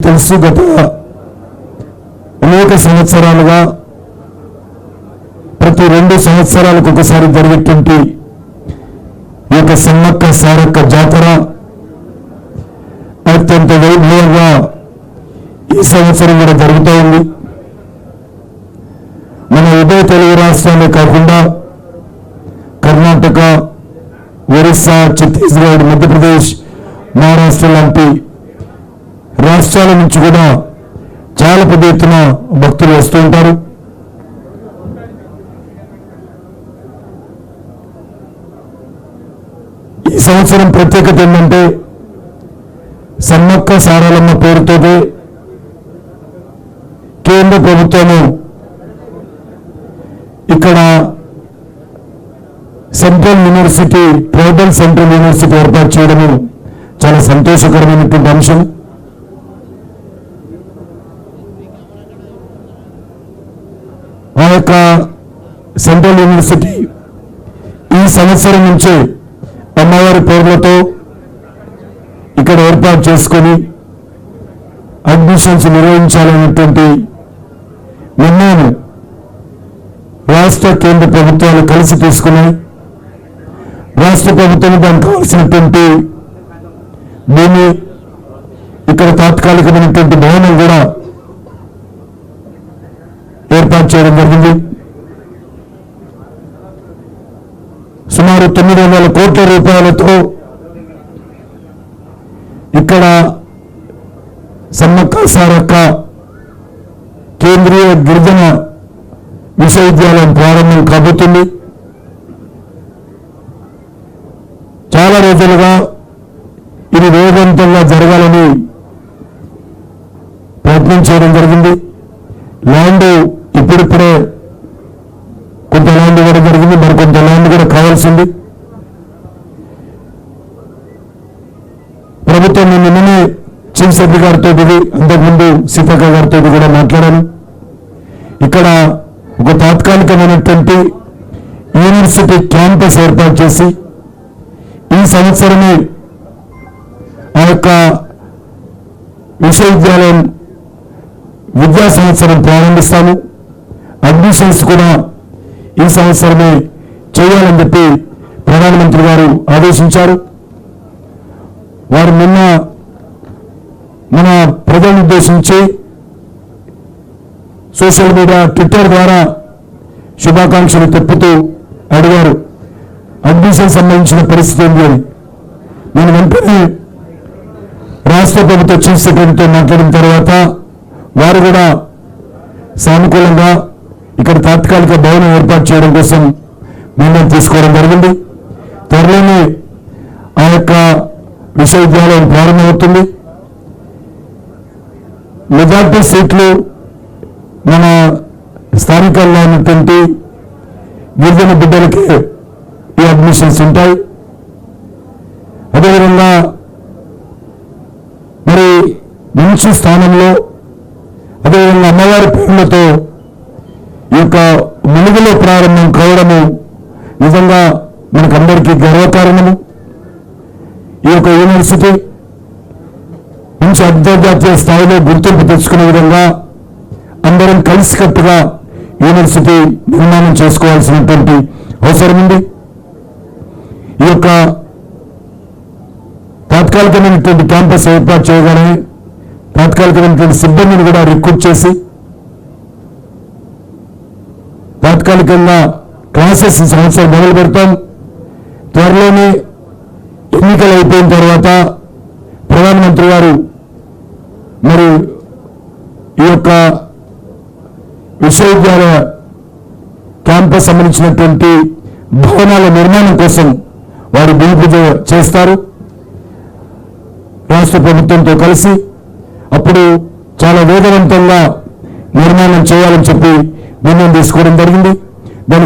తెలుసు గత అనేక సంవత్సరాలుగా ప్రతి రెండు సంవత్సరాలకు ఒకసారి జరిగేటువంటి ఈ యొక్క సమ్మక్క సారక్క జాతర అత్యంత వైభవంగా ఈ సంవత్సరం కూడా జరుగుతూ ఉంది. మన ఉభయ తెలుగు రాష్ట్రాలే కాకుండా కర్ణాటక ఒరిస్సా ఛత్తీస్గఢ్ మధ్యప్రదేశ్ మహారాష్ట్ర లాంటి రాష్ట్రాల నుంచి కూడా చాలా పెద్ద ఎత్తున భక్తులు వస్తూ ఉంటారు. ఈ సంవత్సరం ప్రత్యేకత ఏంటంటే సమ్మక్క సారాలమ్మ పేరుతో కేంద్ర ప్రభుత్వము ఇక్కడ central university tribal central university ఏర్పాటు చేయడము చాలా సంతోషకరమైనటువంటి అంశం. ఆ యొక్క సెంట్రల్ యూనివర్సిటీ ఈ సంవత్సరం నుంచే అమ్మవారి పేర్లతో ఇక్కడ ఏర్పాటు చేసుకొని అడ్మిషన్స్ నిర్వహించాలనేటువంటి నిర్ణయం రాష్ట్ర కేంద్ర ప్రభుత్వాలు కలిసి తీసుకున్నాయి రాష్ట్ర ప్రభుత్వం దానికి కావాల్సినటువంటి భూమి ఇక్కడ తాత్కాలికమైనటువంటి భవనం కూడా ఏర్పాటు చేయడం జరిగింది. సుమారు తొమ్మిది వందల కోట్ల రూపాయలతో ఇక్కడ సమ్మక్క సారక్క కేంద్రీయ గిరిజన విశ్వవిద్యాలయం ప్రారంభం కాబోతుంది. చాలా రోజులుగా ఇది వేగవంతంగా జరగాలని ఓపెన్ చేయడం జరిగింది. ల్యాండ్ ఇప్పుడిప్పుడే కొంత ల్యాండ్ ఇవ్వడం జరిగింది. మరి కొంత ల్యాండ్ కూడా కావాల్సింది. ప్రభుత్వం నిన్న నిన్నే చీఫ్ సెక్రటరీ గారితో ఇది అంతకుముందు సీతక్క గారితో కూడా మాట్లాడాను. ఇక్కడ ఒక తాత్కాలికమైనటువంటి యూనివర్సిటీ క్యాంపస్ ఏర్పాటు చేసి ఈ సంవత్సరమే ఆ యొక్క విశ్వవిద్యాలయ సంవత్సరం ప్రారంభిస్తాము. అడ్మిషన్స్ కూడా ఈ సంవత్సరమే చేయాలని చెప్పి ప్రధానమంత్రి గారు ఆదేశించారు. వారు నిన్న మన ప్రజలను ఉద్దేశించి సోషల్ మీడియా ట్విట్టర్ ద్వారా శుభాకాంక్షలు తెప్పుతూ అడిగారు. అడ్మిషన్ సంబంధించిన పరిస్థితి ఏంటి అని. నేను వెంటనే రాష్ట్ర ప్రభుత్వ చీఫ్ సెక్రటరీతో మాట్లాడిన తర్వాత వారు కూడా సానుకూలంగా ఇక్కడ తాత్కాలిక భవనం ఏర్పాటు చేయడం కోసం నిర్ణయం తీసుకోవడం జరిగింది. త్వరలోనే ఆ యొక్క విశ్వవిద్యాలయం ప్రారంభమవుతుంది. మెజార్టీ సీట్లు మన స్థానికల్లో ఉన్నటువంటి గిరిజన బిడ్డలకి ఈ అడ్మిషన్స్ ఉంటాయి. అదేవిధంగా మరి మంచి స్థానంలో అదేవిధంగా అమ్మవారి పేర్లతో ఈ యొక్క మునుగులో ప్రారంభం కావడము నిజంగా మనకందరికీ గర్వకారణము. ఈ యొక్క యూనివర్సిటీ మంచి అంతర్జాతీయ స్థాయిలో గుర్తింపు తెచ్చుకునే విధంగా అందరం కలిసికట్టుగా యూనివర్సిటీ నిర్మాణం చేసుకోవాల్సినటువంటి అవసరం ఉంది. ఈ యొక్క తాత్కాలికమైనటువంటి క్యాంపస్ ఏర్పాటు చేయగానే తాత్కాలికమైనటువంటి సిబ్బందిని కూడా రిక్రూట్ చేసి తాత్కాలికంగా క్లాసెస్ ఈ సంవత్సరం మొదలు పెడతాం. త్వరలోనే ఎన్నికలు అయిపోయిన తర్వాత ప్రధానమంత్రి గారు మరి ఈ యొక్క విశ్వవిద్యాలయ క్యాంపస్ సంబంధించినటువంటి భవనాల నిర్మాణం కోసం వారు భూమి పూజ చేస్తారు. రాష్ట్ర ప్రభుత్వంతో కలిసి అప్పుడు చాలా వేగవంతంగా నిర్మాణం చేయాలని చెప్పి నిర్ణయం తీసుకోవడం జరిగింది.